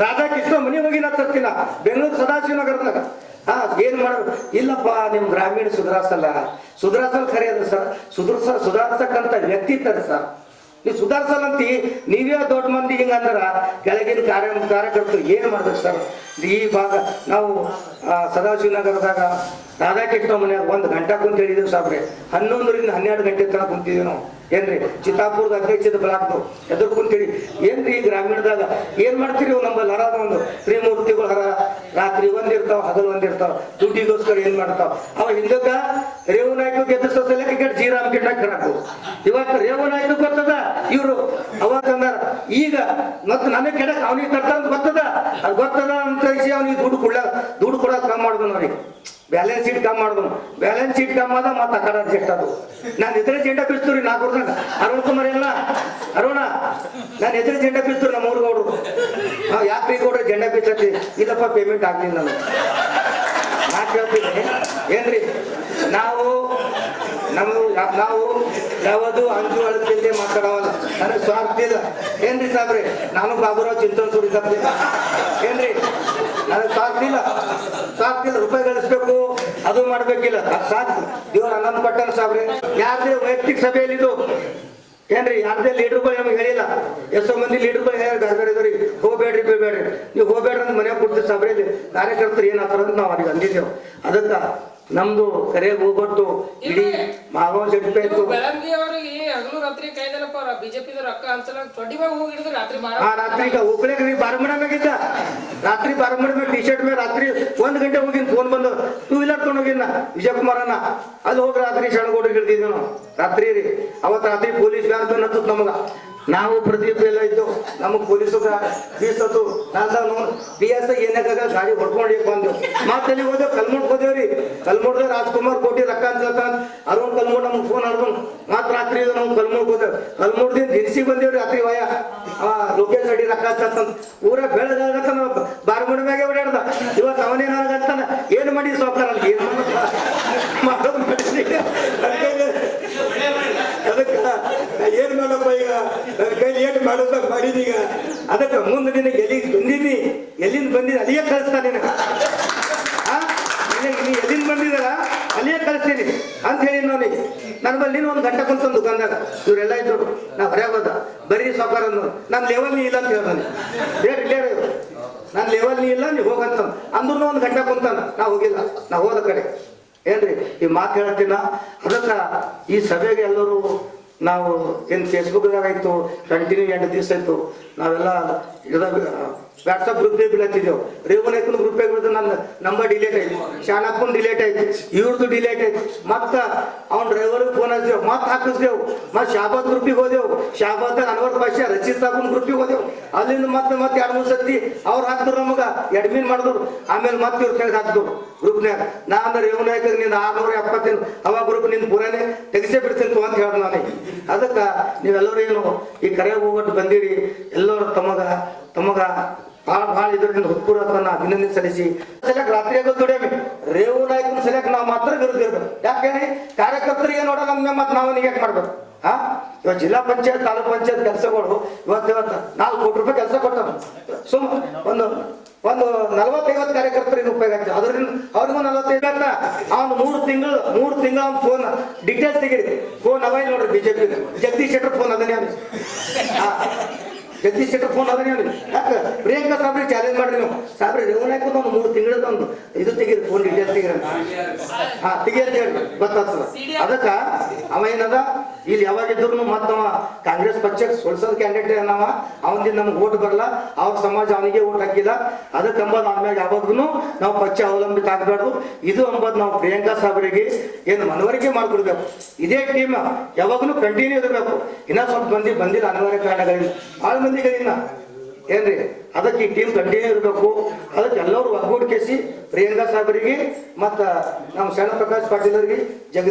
ರಾಧಾಕೃಷ್ಣ ಮನೆ ಹೋಗಿ ನಾ ತರ್ತಿಲ್ಲ ಬೆಂಗಳೂರು ಸದಾಶಿವನಗರದಾಗ ಹಾ, ಏನ್ ಮಾಡೋದು? ಇಲ್ಲಪ್ಪ, ನಿಮ್ ಗ್ರಾಮೀಣ ಸುಧಾರಿಸಲ್ಲ. ಸುಧಾರಿಸಲ್ ಖರೆ ಅದ ಸರ್. ಸುಧಾರ್ಸ, ಸುಧಾರಿಸಕ್ಕಂತ ವ್ಯಕ್ತಿ ತರ ಸರ್. ನೀವು ಸುಧಾರಿಸಲ್ಲಂತಿ ನೀವೇ ದೊಡ್ಡ ಮಂದಿ ಹಿಂಗಂದ್ರ ಕೆಳಗಿನ ಕಾರ್ಯ ಕಾರ್ಯಕರ್ತರು ಏನ್ ಮಾಡ್ಬೇಕು ಸರ್? ಈ ಭಾಗ ನಾವು ಆ, ರಾಧಾ ಕೃಷ್ಣ ಮನ್ಯಾಗ ಒಂದು ಗಂಟೆ ಕುಂತ ಹೇಳಿದೀವಿ ಸಾಬ್ರೆ. ಹನ್ನೊಂದರಿಂದ ಹನ್ನೆರಡು ಗಂಟೆ ತನಕ ಕುಂತಿದ್ದೀವಿ ನಾವು. ಏನ್ರಿ? ಚಿತ್ತಾಪುರದ ಅಧ್ಯಕ್ಷದ ಬ್ಲಾಕ್ದು ಎದುರು ಕುಂತೇಳಿ ಏನ್ರಿ ಈ ಗ್ರಾಮೀಣದಾಗ ಏನ್ ಮಾಡ್ತೀರಿ ನಮ್ಮಲ್ಲಿ? ಹರ ಒಂದು ತ್ರಿಮೂರ್ತಿಗಳು ಹರ. ರಾತ್ರಿ ಒಂದಿರ್ತಾವ ಹಗಲು ಒಂದಿರ್ತಾವ ದುಡ್ಡಿಗೋಸ್ಕರ ಏನ್ ಮಾಡ್ತಾವ? ಅವ ಹಿಂದಕ್ಕ ರೇವು ನಾಯ್ಕ ಗೆದ್ದಿಸೋ ಜೀರಾಮ್ ಕಿಟ್ಟಾಕ್ ಹಾಕು ಇವತ್ತು ರೇವು ನಾಯ್ಕ ಬರ್ತದ ಇವ್ರು ಅವತ್ತಂದಾರ ಈಗ ಮತ್ತೆ ನನಗೆ ಕೆಡಕ್ ಅವನಿಗೆ ತರ್ತಾರ ಬರ್ತದ ಅದು ಬರ್ತದ ಅಂತ ಹೇಳಿ ಅವ್ನಿಗೆ ದುಡ್ಡು ಕೊಡ್ಲ ದುಡ್ಡು ಕೊಡೋದು ಕಮ್ಮಿ ಮಾಡಿದ್ನು ಅವ್ರಿಗೆ ಬ್ಯಾಲೆನ್ಸ್ ಶೀಟ್ ಕಮ್ಮಿ ಮಾಡಿದ್ನು. ಬ್ಯಾಲೆನ್ಸ್ ಶೀಟ್ ಕಮ್ಮಿ ಅದ ಮತ್ತೆ ಅಕಡ ಶೀಟ್ ಅದು. ನಾನು ಎದುರು ಜೆಂಡ ನಾ ನಾಲ್ಕೂರ್ದಾಗ ಅರುಣ್ ಕುಮಾರ್ ಇಲ್ಲ ಅರುಣ, ನಾನು ಎದುರು ಜೆಂಡ ಬೀಸ್ತೀರಿ ನಮ್ಮ ಊರಿಗೆ ಗೌಡ್ರು ನಾವು ಯಾಕೆ ಕೊಡ್ರಿ ಜೆಂಡ ಬೀಸತ್ತಿ ಇಲ್ಲಪ್ಪ ಪೇಮೆಂಟ್ ಆಗ್ಲಿಲ್ಲ ನಾನು ನಾ ಕೇಳ್ತೀನಿ. ಏನ್ರಿ? ನಾವು ನಮ್ಮ ನಾವು ಯಾವುದು ಅಂಜು ಅಳತಿಲ್ಲದೆ ಮಾತಾಡವಲ್ಲ. ನನಗೆ ಸ್ವಾರ್ಥ ಇಲ್ಲ. ಏನ್ರಿ ಸಾಬ್ರಿ? ನಾನು ಬಾಬುರಾವ್ ಚಿಂತನ್ ಇದ್ದಪ್ಪ ಏನ್ರಿ? ನನಗೆ ಸಾಕ್ತಿಲ್ಲ. ಸಾಕ್ತಿಲ್ಲ ರೂಪಾಯಿ ಗಳಿಸ್ಬೇಕು ಅದು ಮಾಡ್ಬೇಕಿಲ್ಲ. ಅದು ಸಾಕು. ದೇವ್ರ ಆನಂದ ಪಟ್ಟಣ ಸಾಬ್ರಿ. ಯಾರದೇ ವೈಯಕ್ತಿಕ ಸಭೆಯಲ್ಲಿ ಇದು. ಏನ್ರಿ ಯಾರದೇ ಲೀಡರ್ಗಳು ನಮ್ಗೆ ಹೇಳಿಲ್ಲ. ಎಷ್ಟೋ ಮಂದಿ ಲೀಡರ್ಗಳು ಹೇಳಿ ಬೇರೆ ಇದ್ರಿ ಹೋಗ್ಬೇಡ್ರಿ ಬೇಡ್ರಿ ನೀವು ಹೋಗ್ಬೇಡ್ರಿ ಅಂತ ಮನೆಯಾಗ ಕೊಡ್ತೀವಿ ಸಭೆಯಲ್ಲಿ ಕಾರ್ಯಕರ್ತರು ಏನಾಗ್ತಾರ ಅಂತ ನಾವು ಅವ್ರಿಗೆ ಅಂದಿದ್ದೇವೆ. ಅದಕ್ಕೆ ನಮ್ದು ಕರೆಗೆ ಹೋಗ್ಬಿಟ್ಟು ಇಡೀ ಮಾಗೋ ಜಡ್ಪೆ ಇತ್ತು ಬೆಳಗ್ಗೆ ಅವರಿಗೆ ಹಗಲು ರಾತ್ರಿ ಕಾಯ್ದಲ್ಲಪ್ಪ ಬಿಜೆಪಿ ರೊಕ್ಕ ಹಂಚಲ ಚೊಡ್ಡಿ ಹೋಗಿ ರಾತ್ರಿ ಆ ರಾತ್ರಿ ಈಗ ರೀ ಬಾರಮಣ ಮ್ಯಾಗಿದ್ದ. ರಾತ್ರಿ ಬಾರಮಣ ಮೇಲೆ ಟಿ ಶರ್ಟ್ ಮೇಲೆ ರಾತ್ರಿ ಒಂದ್ ಗಂಟೆ ಹೋಗಿನ್ ಫೋನ್ ಬಂದು, ಟೂ ವೀಲರ್ ತೊಗೊಂಡು ಹೋಗಿನ ವಿಜಯಕುಮಾರನ್ನ ಅಲ್ಲಿ ಹೋಗಿ ರಾತ್ರಿ ಶರಣಗೋಡಿಗೆ ಇಳ್ದಿದ್ವಿ ನಾವು. ರಾತ್ರಿ ರೀ. ಅವತ್ತು ರಾತ್ರಿ ಪೊಲೀಸ್ ವ್ಯಾನ್ ಬಂದು ನಮಗ. ನಾವು ಪ್ರದೀಪ್ ಎಲ್ಲ ಇದ್ದು, ನಮಗ್ ಪೊಲೀಸ್ ಬೀಸತ್ತು. ನಾನು ಬಿ ಎಸ್ ಏನಾಗ ಗಾಡಿ ಹೊಡ್ಕೊಂಡು ಬಂದು ಮತ್ತೆ ಅಲ್ಲಿ ಹೋದೆವು? ಕಲ್ಮೂಡ್ ಹೋದೇವ್ರಿ ಕಲ್ಮೂಡ್ದ ರಾಜ್ಕುಮಾರ್ ಕೋಟಿ ರೊಕ್ಕ ಅಂತ ಅರುಣ್ ಕಲ್ಮೂಡ್ ನಮ್ಗೆ ಫೋನ್ ಆಡ್ಕೊಂಡು ಮತ್ತೆ ರಾತ್ರಿ ನಾವು ಕಲ್ಮೂಡ್ ಹೋದ. ಕಲ್ಮೂಡ್ದಿಂದ ದಿನಸಿ ಬಂದೇವ್ರಿ ರಾತ್ರಿ ವಯ. ಆ, ಲೋಕೇಶ್ ರೆಡ್ಡಿ ರೊಕ್ಕ ಅಂತ. ಊರ ಬೆಳಗಾಗತ್ತ ನಾವು ಬಾರ್ಮುಡ ಮ್ಯಾಗೆ ಓಡಾಡ್ದ ಇವತ್ತು ಅವನೇ ನನಗಂತಾನ ಏನು ಮಾಡಿ ಸೌಕರ್ ಅಲ್ಲಿ ಏನು ಮಾಡೋದು. ಅದಕ್ಕೆ, ಏನ್ ಮಾಡಪ್ಪ ಈಗ? ನನ್ನ ಕೈಲಿ ಏನು ಮಾಡೋದ ಮಾಡಿದೀಗ ಅದಕ್ಕೆ, ಮುಂದೆ ನಿನಗೆ ಎಲ್ಲಿಗೆ ಬಂದೀನಿ ಎಲ್ಲಿಂದ ಬಂದಿದ್ದ? ಅಲ್ಲಿಯೇ ಕಳಿಸ್ತಾನೆ ನಿನಗೆ? ನಿನಗೆ ನೀ ಎಲ್ಲಿಂದ ಬಂದಿದ್ದಾರ? ಅಲ್ಲಿಯೇ ಕಳಿಸ್ತೀನಿ. ಅಂತ ಹೇಳಿ ನೋಡಿ, ನನ್ನ ಬಲ್ಲಿ ನೀನು ಒಂದು ಗಂಟೆ ಕುಂತ ದುಕಾನ್ದಾಗ, ಇವರೆಲ್ಲ ಇದ್ರು, ನಾ ಹೊರಗೆ ಹೋದ. ಬರೀ ಸಾಕಾರ ನಾನು ಲೆವೆಲ್ ನೀ ಇಲ್ಲ ಅಂತ ಹೇಳ್ತಾನೆ ಬೇರೆ ಇಲ್ಲೇ. ನನ್ನ ಲೆವೆಲ್ ನೀ ಇಲ್ಲ ನೀವು ಹೋಗಂತ. ಅಂದ್ರೂ ಒಂದು ಗಂಟೆ ಕುಂತಾನ ನಾ ಹೋಗಿಲ್ಲ, ನಾ ಹೋದ ಕಡೆ. ಏನ್ರಿ, ಈ ಮಾತು ಹೇಳ್ತೀನ ಅದಕ್ಕೆ ಈ ಸಭೆಗೆ ಎಲ್ಲರೂ ನಾವು ಏನು ಫೇಸ್ಬುಕ್ದಾಗ ಆಯ್ತು ಕಂಟಿನ್ಯೂ ಎಂಟು ದಿವಸ ಆಯ್ತು, ನಾವೆಲ್ಲ ಇದಾಗ ವಾಟ್ಸಪ್ ಗ್ರೂಪ್ಗೆ ಬೀಳತ್ತಿದ್ದೆವು. ಗ್ರೂಪ್ಗೆ ಬೀಳ್ದು ನನ್ನ ನಂಬರ್ ಡಿಲೇಟ್ ಆಯ್ತು. ಶಾಣಪ್ಪನ ಡಿಲೇಟ್ ಆಯ್ತು. ಇವ್ರದ್ದು ಡಿಲೇಟ್ ಆಯ್ತು. ಮತ್ತೆ ಅವ್ನ ಡ್ರೈವರ್ಗೆ ಫೋನ್ ಹಚ್ಚಿದೆವು ಮತ್ತೆ ಹಾಕಿಸ್ದೆವು. ಮತ್ತೆ ಶಾಬಾದ್ ಗ್ರೂಪಿಗೆ ಹೋದೆವು. ಶಾಬಾದ್ ಅನ್ವರ್ ಭಾಷೆ ರಚಿತ್ ಸಾಬನ್ ಗ್ರೂಪಿಗೆ ಹೋದೆವು. ಅಲ್ಲಿಂದ ಮತ್ತೆ ಮತ್ತೆ ಎರಡು ಮೂರು ಸತಿ ಅವ್ರು ಹಾಕ್ದ್ರು ನಮಗ. ಎಡ್ಮಿನ್ ಮಾಡಿದ್ರು. ಆಮೇಲೆ ಮತ್ತೆ ಇವ್ರು ತೆಗೆದು ಹಾಕಿದ್ರು ಗ್ರೂಪ್ನ್ಯಾಗ ನಾನು ರೇವನಾಯ್ಕ ನಿಂದ ಆರ್ನೂರ ಎಪ್ಪತ್ತೇನು ಅವ ಗ್ರೂಪ್ನಿಂದ ಪುರಾನೆ ತೆಗಿಸೇ ಬಿಡ್ತೀನಿ ಅಂತ ಹೇಳ್ದ ನಾನು. ಅದಕ್ಕೆ ನೀವೆಲ್ಲರೂ ಏನು ಈ ಕರೆ ಹೋಗ್ಬಿಟ್ಟು ಬಂದಿರಿ. ಎಲ್ಲರೂ ತಮಗ ತಮಗ ಭಾಳ ಇದರಿಂದ ಹೃತ್ಪೂರ್ವಕನ್ನ ಅಭಿನಂದನೆ ಸಲ್ಲಿಸಿ ಸಲಕ್ ರಾತ್ರಿ ಆಗೋದು ದುಡಿಯಮಿ ರೇವು ನಾಯಕನ ಸಲಕ್ ನಾವು ಮಾತ್ರ ವಿರುದ್ಧ ಇರ್ಬೇಕು ಯಾಕೆ ಕಾರ್ಯಕರ್ತರಿಗೆ ನೋಡಲ್ಲ ನಮ್ಮ ಮತ್ತೆ ನಾವು ನೀವು ಯಾಕೆ ಮಾಡ್ಬೇಕು ಹಾ ಇವಾಗ ಜಿಲ್ಲಾ ಪಂಚಾಯತ್ ತಾಲೂಕ್ ಪಂಚಾಯತ್ ಕೆಲಸಗಳು ಇವತ್ತು ಇವತ್ತು ನಾಲ್ಕು ಕೋಟಿ ರೂಪಾಯಿ ಕೆಲಸ ಕೊಟ್ಟನು ಸುಮ್ ಒಂದು ಒಂದು ನಲವತ್ತೈವತ್ತು ಕಾರ್ಯಕರ್ತರಿಗೆ ಉಪಯೋಗ ಆಗ್ತದೆ ಅದರಿಂದ ಅವ್ರಿಗೂ ನಲ್ವತ್ತೈದು ಅವ್ನು ಮೂರು ತಿಂಗಳು ಮೂರು ತಿಂಗಳು ಅವ್ನ ಫೋನ್ ಡಿಟೇಲ್ಸ್ ತೆಗೀರಿ ಫೋನ್ ಅವೈ ನೋಡ್ರಿ ಬಿಜೆಪಿ ಜಗದೀಶ್ ಶೆಟ್ಟರ್ ಫೋನ್ ಅದನ್ನೇ ಜಗದೀಶ್ ಶೆಟ್ಟರ್ ಫೋನ್ ಅದನ್ನೇ. ಯಾಕೆ ಪ್ರಿಯಾಂಕಾ ಸಾಬ್ರಿ ಸಾಬ್ರಿ ಹಾಕೊಂಡು ಒಂದು ಮೂರು ತಿಂಗಳದೊಂದು ಇದು ತೆಗೀರಿ ಫೋನ್ ಡಿಟೇಲ್ ತೆಗೀರಿ. ಹಾ ತೆಗಿ ಅಂತ ಹೇಳಿ ಗೊತ್ತಾಗ್ತದ. ಅದಕ್ಕ ಅವ ಏನದ? ಇಲ್ಲಿ ಯಾವಾಗಿದ್ರು ಮತ್ತವ ಕಾಂಗ್ರೆಸ್ ಪಕ್ಷಕ್ಕೆ ಸೋಲ್ಸೋದ್ ಕ್ಯಾಂಡಿಡೇಟ್ ಏನವ? ಅವನಿಂದ ನಮ್ಗೆ ಓಟ್ ಬರಲ್ಲ ಅವ್ರ ಸಮಾಜ ಅವನಿಗೆ ಓಟ್ ಹಾಕಿಲ್ಲ ಅದಕ್ಕೆ ಅಂಬದ್ ಆಮೇಲೆ ಯಾವಾಗೂ ನಾವು ಪಕ್ಷ ಅವಲಂಬಿತ ಆಗ್ಬಾರ್ದು. ಇದು ಅಂಬದ್ ನಾವು ಪ್ರಿಯಾಂಕಾ ಸಾಹೇಬರಿಗೆ ಏನು ಮನವರಿಕೆ ಮಾಡ್ಕೊಡ್ಬೇಕು. ಇದೇ ಟೀಮ್ ಯಾವಾಗಲೂ ಕಂಟಿನ್ಯೂ ಇರಬೇಕು. ಇನ್ನ ಸ್ವಲ್ಪ ಮಂದಿ ಬಂದಿಲ್ಲ ಅನಿವಾರ್ಯ ಕಾರಣಗಳಿಂದ. ಭಾಳ ಮಂದಿಗಳಿಲ್ಲ ಏನ್ರಿ? ಅದಕ್ಕೆ ಈ ಟೀಮ್ ಕಂಟಿನ್ಯೂ ಇರಬೇಕು. ಅದಕ್ಕೆ ಎಲ್ಲರೂ ಒಗ್ಗೂಡಿಸಿ ಪ್ರಿಯಾಂಕಾ ಸಾಹೇಬರಿಗೆ ಮತ್ತು ನಮ್ಮ ಶರಣ ಪ್ರಕಾಶ್ ಪಾಟೀಲ್ ಅವರಿಗೆ ಜಗದ